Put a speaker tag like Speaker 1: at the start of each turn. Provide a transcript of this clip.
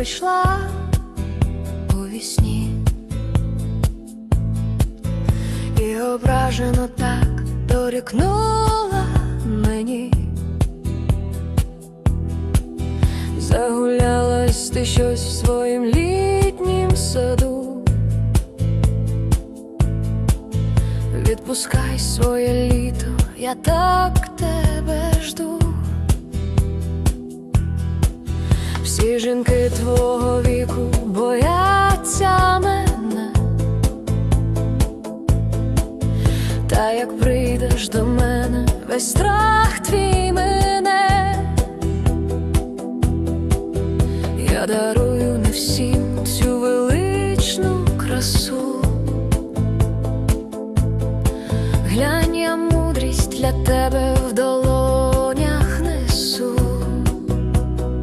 Speaker 1: прийшла у вісні і ображено так дорікнула мені. Загулялась ти щось в своїм літнім саду. Відпускай своє літо, я так тебе жду. Всі жінки твого віку бояться мене, та як прийдеш до мене, весь страх твій мене, я дарую не всім цю величну красу, глянь я мудрість для тебе вдола.